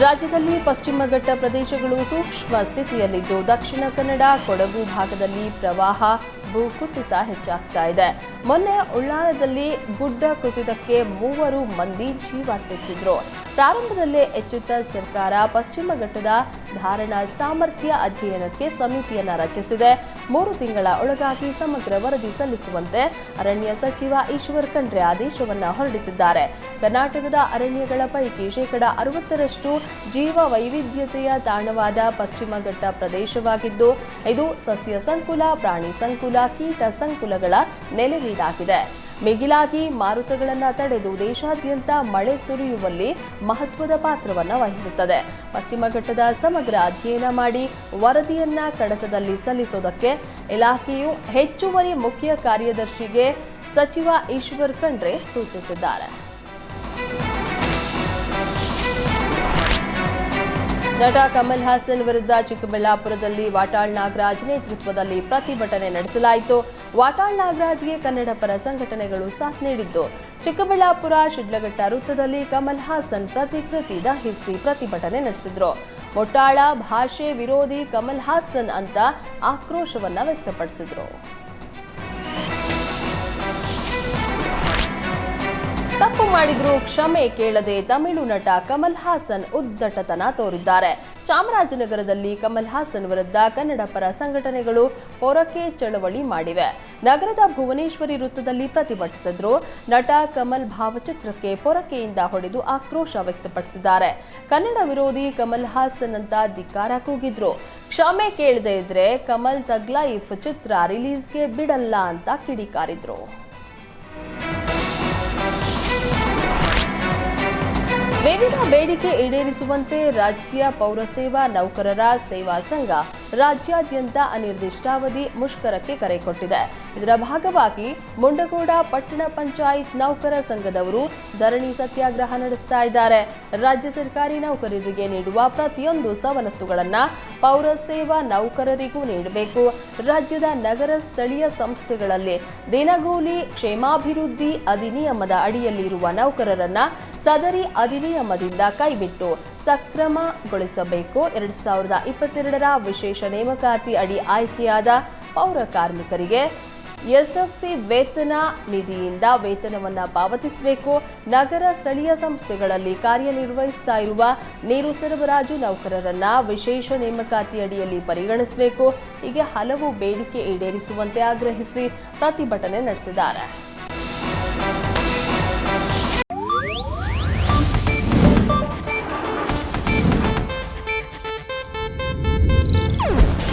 ರಾಜ್ಯದಲ್ಲಿ ಪಶ್ಚಿಮ ಘಟ್ಟ ಪ್ರದೇಶಗಳು ಸೂಕ್ಷ್ಮ ಸ್ಥಿತಿಯಲ್ಲಿದ್ದು, ದಕ್ಷಿಣ ಕನ್ನಡ ಕೊಡಗು ಭಾಗದಲ್ಲಿ ಪ್ರವಾಹ ಭೂಕುಸಿತ ಹೆಚ್ಚಾಗ್ತಾ ಇದೆ. ಮೊನ್ನೆ ಉಳ್ಳಾಲದಲ್ಲಿ ಗುಡ್ಡ ಕುಸಿತಕ್ಕೆ ಮೂವರು ಮಂದಿ ಜೀವ ತೆತ್ತಿದ್ರು. ಪ್ರಾರಂಭದಲ್ಲೇ ಎಚ್ಚೆತ್ತ ಸರ್ಕಾರ ಪಶ್ಚಿಮ ಘಟ್ಟದ ಧಾರಣಾ ಸಾಮರ್ಥ್ಯ ಅಧ್ಯಯನಕ್ಕೆ ಸಮಿತಿಯನ್ನು ರಚಿಸಿದೆ. ಮೂರು ತಿಂಗಳ ಒಳಗಾಗಿ ಸಮಗ್ರ ವರದಿ ಸಲ್ಲಿಸುವಂತೆ ಅರಣ್ಯ ಸಚಿವ ಈಶ್ವರ್ ಖಂಡ್ರೆ ಆದೇಶವನ್ನು ಹೊರಡಿಸಿದ್ದಾರೆ. ಕರ್ನಾಟಕದ ಅರಣ್ಯಗಳ ಪೈಕಿ ಶೇಕಡಾ ಅರವತ್ತರಷ್ಟು ಜೀವ ವೈವಿಧ್ಯತೆಯ ತಾಣವಾದ ಪಶ್ಚಿಮ ಘಟ್ಟ ಪ್ರದೇಶವಾಗಿದ್ದು, ಇದು ಸಸ್ಯ ಸಂಕುಲ, ಪ್ರಾಣಿ ಸಂಕುಲ, ಕೀಟ ಸಂಕುಲಗಳ ನೆಲೆವೀಡಾಗಿದೆ ಮಿಗಿಲಾಗಿ ಮಾರುತಗಳನ್ನು ತಡೆದು ದೇಶಾದ್ಯಂತ ಮಳೆ ಸುರಿಯುವಲ್ಲಿ ಮಹತ್ವದ ಪಾತ್ರವನ್ನು ವಹಿಸುತ್ತದೆ. ಪಶ್ಚಿಮ ಘಟ್ಟದ ಸಮಗ್ರ ಅಧ್ಯಯನ ಮಾಡಿ ವರದಿಯನ್ನ ಕಡತದಲ್ಲಿ ಸಲ್ಲಿಸುವುದಕ್ಕೆ ಇಲಾಖೆಯು ಹೆಚ್ಚುವರಿ ಮುಖ್ಯ ಕಾರ್ಯದರ್ಶಿಗೆ ಸಚಿವ ಈಶ್ವರ್ ಖಂಡ್ರೆ ಸೂಚಿಸಿದ್ದಾರೆ. ನಟ ಕಮಲ್ ಹಾಸನ್ ವಿರುದ್ಧ ಚಿಕ್ಕಬಳ್ಳಾಪುರದಲ್ಲಿ ವಾಟಾಳ್ ನಾಗರಾಜ್ ನೇತೃತ್ವದಲ್ಲಿ ಪ್ರತಿಭಟನೆ ನಡೆಸಲಾಯಿತು. ವಾಟಾಳ್ ನಾಗರಾಜ್ಗೆ ಕನ್ನಡ ಪರ ಸಂಘಟನೆಗಳು ಸಾಥ್ ನೀಡಿದ್ದು. ಚಿಕ್ಕಬಳ್ಳಾಪುರ ಶಿಡ್ಲಘಟ್ಟ ವೃತ್ತದಲ್ಲಿ ಕಮಲ್ ಹಾಸನ್ ಪ್ರತಿಕೃತಿ ದಹಿಸಿ ಪ್ರತಿಭಟನೆ ನಡೆಸಿದ್ರು. ಮೊಟ್ಟಾಳ ಭಾಷೆ ವಿರೋಧಿ ಕಮಲ್ ಹಾಸನ್ ಅಂತ ಆಕ್ರೋಶವನ್ನ ವ್ಯಕ್ತಪಡಿಸಿದ್ರು. ತಪ್ಪು ಮಾಡಿದ್ರು ಕ್ಷಮೆ ಕೇಳದೆ ತಮಿಳು ನಟ ಕಮಲ್ ಹಾಸನ್ ಉದ್ದಟತನ ತೋರಿದ್ದಾರೆ. ಚಾಮರಾಜನಗರದಲ್ಲಿ ಕಮಲ್ ಹಾಸನ್ ವಿರುದ್ಧ ಕನ್ನಡ ಪರ ಸಂಘಟನೆಗಳು ಹೊರಕೆ ಚಳವಳಿ ಮಾಡಿವೆ. ನಗರದ ಭುವನೇಶ್ವರಿ ವೃತ್ತದಲ್ಲಿ ಪ್ರತಿಭಟಿಸಿದ್ರು. ನಟ ಕಮಲ್ ಭಾವಚಿತ್ರಕ್ಕೆ ಪೊರಕೆಯಿಂದ ಹೊಡೆದು ಆಕ್ರೋಶ ವ್ಯಕ್ತಪಡಿಸಿದ್ದಾರೆ. ಕನ್ನಡ ವಿರೋಧಿ ಕಮಲ್ ಹಾಸನ್ ಅಂತ ಧಿಕ್ಕಾರ ಕೂಗಿದ್ರು. ಕ್ಷಮೆ ಕೇಳದೆ ಇದ್ರೆ ಕಮಲ್ ತಗ್ಲೈಫ್ ಚಿತ್ರ ರಿಲೀಸ್ಗೆ ಬಿಡಲ್ಲ ಅಂತ ಕಿಡಿಕಾರಿದ್ರು. ವಿವಿಧ ಬೇಡಿಕೆ ಈಡೇರಿಸುವಂತೆ ರಾಜ್ಯ ಪೌರಸೇವಾ ನೌಕರರ ಸೇವಾ ಸಂಘ ರಾಜ್ಯಾದ್ಯಂತ ಅನಿರ್ದಿಷ್ಟಾವಧಿ ಮುಷ್ಕರಕ್ಕೆ ಕರೆ ಕೊಟ್ಟಿದೆ. ಇದರ ಭಾಗವಾಗಿ ಮುಂಡಗೋಡ ಪಟ್ಟಣ ಪಂಚಾಯತ್ ನೌಕರ ಸಂಘದವರು ಧರಣಿ ಸತ್ಯಾಗ್ರಹ ನಡೆಸ್ತಾ ಇದ್ದಾರೆ. ರಾಜ್ಯ ಸರ್ಕಾರಿ ನೌಕರರಿಗೆ ನೀಡುವ ಪ್ರತಿಯೊಂದು ಸವಲತ್ತುಗಳನ್ನು ಪೌರಸೇವಾ ನೌಕರರಿಗೂ ನೀಡಬೇಕು. ರಾಜ್ಯದ ನಗರ ಸ್ಥಳೀಯ ಸಂಸ್ಥೆಗಳಲ್ಲಿ ದಿನಗೂಲಿ, ಕ್ಷೇಮಾಭಿವೃದ್ಧಿ ಅಧಿನಿಯಮದ ಅಡಿಯಲ್ಲಿರುವ ನೌಕರರನ್ನ ಸದರಿ ಅಧಿನಿಯಮದಿಂದ ಕೈಬಿಟ್ಟು ಸಕ್ರಮಗೊಳಿಸಬೇಕು. ಎರಡ್ ಸಾವಿರದ ಇಪ್ಪತ್ತೆರಡರ ವಿಶೇಷ ನೇಮಕಾತಿ ಅಡಿ ಆಯ್ಕೆಯಾದ ಪೌರ ಕಾರ್ಮಿಕರಿಗೆ ಎಸ್ಎಫ್ಸಿ ವೇತನ ನಿಧಿಯಿಂದ ವೇತನವನ್ನು ಪಾವತಿಸಬೇಕು. ನಗರ ಸ್ಥಳೀಯ ಸಂಸ್ಥೆಗಳಲ್ಲಿ ಕಾರ್ಯನಿರ್ವಹಿಸ್ತಾ ಇರುವ ನೀರು ಸರಬರಾಜು ನೌಕರರನ್ನ ವಿಶೇಷ ನೇಮಕಾತಿ ಅಡಿಯಲ್ಲಿ ಪರಿಗಣಿಸಬೇಕು. ಹೀಗೆ ಹಲವು ಬೇಡಿಕೆ ಈಡೇರಿಸುವಂತೆ ಆಗ್ರಹಿಸಿ ಪ್ರತಿಭಟನೆ ನಡೆಸಿದ್ದಾರೆ.